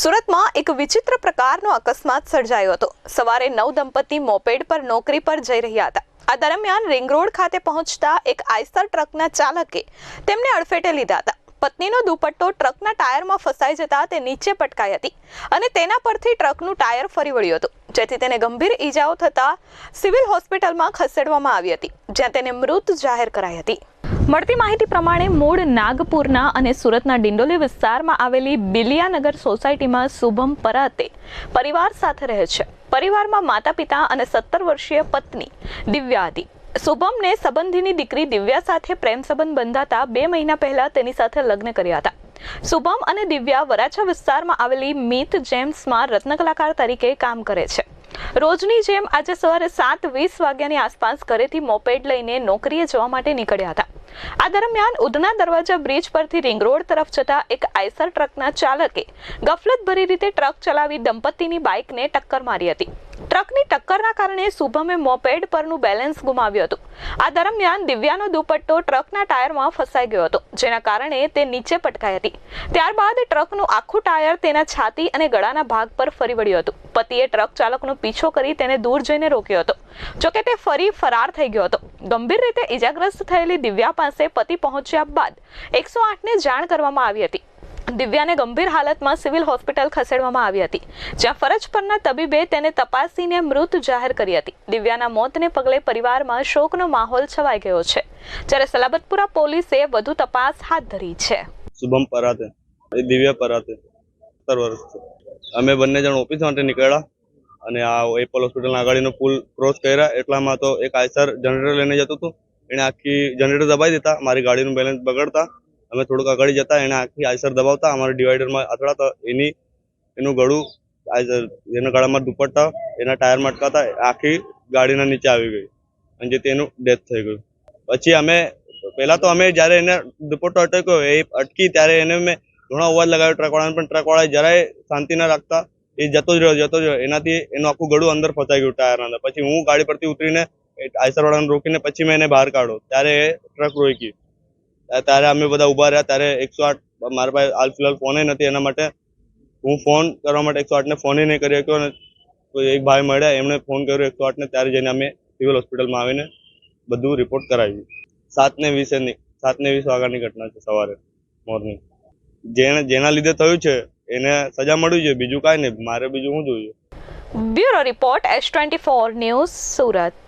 સુરતમાં એક વિચિત્ર પ્રકારનો અકસ્માત સર્જાયો હતો. સવારે નવ દંપતી મોપેડ પર નોકરી પર જઈ રહ્યા હતા. આ દરમિયાન રિંગ રોડ ખાતે પહોંચતા એક આઈસર ટ્રકના ચાલકે તેમને અડફેટે લીધા હતા. પત્નીનો દુપટ્ટો ટ્રકના ટાયરમાં ફસાઈ જતા તે નીચે પટકાઈ હતી અને તેના પરથી ટ્રકનું ટાયર ફરી વળ્યું હતું, જેથી તેને ગંભીર ઈજાઓ થતા સિવિલ હોસ્પિટલમાં ખસેડવામાં આવી હતી, જ્યાં તેને મૃત જાહેર કરાઈ હતી. મળતી માહિતી પ્રમાણે મૂળ નાગપુરના અને સુરતના ડિંડોલી વિસ્તારમાં આવેલી બિલિયાનગર સોસાયટીમાં શુભમ પરાતે પરિવાર સાથે રહે છે. પરિવારમાં માતા પિતા અને સત્તર વર્ષીય પત્ની દિવ્યા હતી શુભમને સંબંધીની દીકરી દિવ્યા સાથે પ્રેમ સંબંધ બંધાતા બે મહિના પહેલા તેની સાથે લગ્ન કર્યા હતા. શુભમ અને દિવ્યા વરાછા વિસ્તારમાં આવેલી મીત જેમ્સમાં રત્ન કલાકાર તરીકે કામ કરે છે. રોજની જેમ આજે સવારે સાત વીસ વાગ્યાની આસપાસ ઘરેથી મોપેડ લઈને નોકરીએ જવા માટે નીકળ્યા હતા. આ દરમિયાન ઉધના દરવાજા બ્રિજ પરથી રિંગ રોડ તરફ જતા એક આઈસર ટ્રકના ચાલકે ગફલતભરી રીતે ટ્રક ચલાવી દંપતીની બાઇકને ટક્કર મારી હતી. ટ્રકની ટક્કરના કારણે શુભમે મોપેડ પરનું બેલેન્સ ગુમાવ્યું હતું. આ દરમિયાન દિવ્યાનો દુપટ્ટો ટ્રકના ટાયરમાં ફસાઈ ગયો હતો, જેના કારણે તે નીચે પટકાઈ હતી. ત્યારબાદ ટ્રકનું આખું ટાયર તેના છાતી અને ગળાના ભાગ પર ફરી વળ્યું હતું. પતિએ ટ્રક ચાલકનો પીછો કરી તેને દૂર જઈને રોક્યો હતો. જોકે તે ફરી ફરાર થઈ ગયો હતો. ગંભીર રીતે ઇજાગ્રસ્ત થયેલી દિવ્યા પાસે પતિ પહોંચ્યા બાદ એકસો આઠને જાણ કરવામાં આવી હતી. દિવ્યાને ગંભીર હાલતમાં સિવિલ હોસ્પિટલ ખસેડવામાં આવી હતી, જ્યાં ફરજ પરના તબીબે તેને તપાસીને મૃત જાહેર કરી હતી. દિવ્યાના મોતને પગલે પરિવારમાં શોકનો માહોલ છવાઈ ગયો છે. જ્યારે સલાબતપુરા પોલીસે વધુ તપાસ હાથ ધરી છે. શુભમ પરાતે, એ દિવ્ય પરાતે, સત્તર અમે બંને જણ ઓફિસ માટે નીકળ્યા અને આ એપલ હોસ્પિટલના આગળનો પુલ ક્રોસ કર્યા. એટલામાં તો એક આયસર જનરેટર લઈને જતું હતું. એણે આખી જનરેટર દબાઈ દેતા મારી ગાડીનું બેલેન્સ બગડતા, અમે થોડુંક આગળ જતા એને આખી આઈસર દબાવતા, અમારા ડિવાઈડરમાં અથડાતા, એની, એનું ગળું એના ગળામાં દુપટ્ટા, એના ટાયરમાં અટકાતા આખી ગાડીના નીચે આવી ગઈ. અને જે તેનું ડેથ થઈ ગયું. પછી અમે, પહેલા તો અમે જ્યારે એને દુપટ્ટો અટક્યો, એ અટકી ત્યારે એને મેં ઘણો અવાજ લગાવ્યો ટ્રકવાળાને પણ ટ્રકવાળાએ જરાય શાંતિ ના રાખતા. એ જતો જ રહ્યો, જતો જ રહ્યો. એનાથી એનું આખું ગળું અંદર ફસાઈ ગયું ટાયરના અંદર. પછી હું ગાડી પરથી ઉતરીને આઈસર વાળાને રોકીને પછી મેં એને બહાર કાઢો ત્યારે ટ્રક રોકી. ત્યારે અમે બધા ઊભા રહ્યા. ત્યારે એકસો આઠ મારા પાસે હાલ ફિલહાલ ફોને નથી એના માટે. હું ફોન કરવા માટે એકસો આઠને ફોને નહીં કરી શક્યો અને એક ભાઈ મળ્યા. એમણે ફોન કર્યો એકસો આઠને. ત્યારે જઈને અમે સિવિલ હોસ્પિટલમાં આવીને બધું રિપોર્ટ કરાવ્યું. સાત ને વીસે ની સાત ને વીસ વાગ્યાની ઘટના છે સવારે મોર્નિંગ જેને જેના લીધે થયું છે, એને સજા મળવી જોઈએ બીજું કાંઈ નહીં. મારે બીજું શું જોઈએ? Bureau report S twenty four news Surat.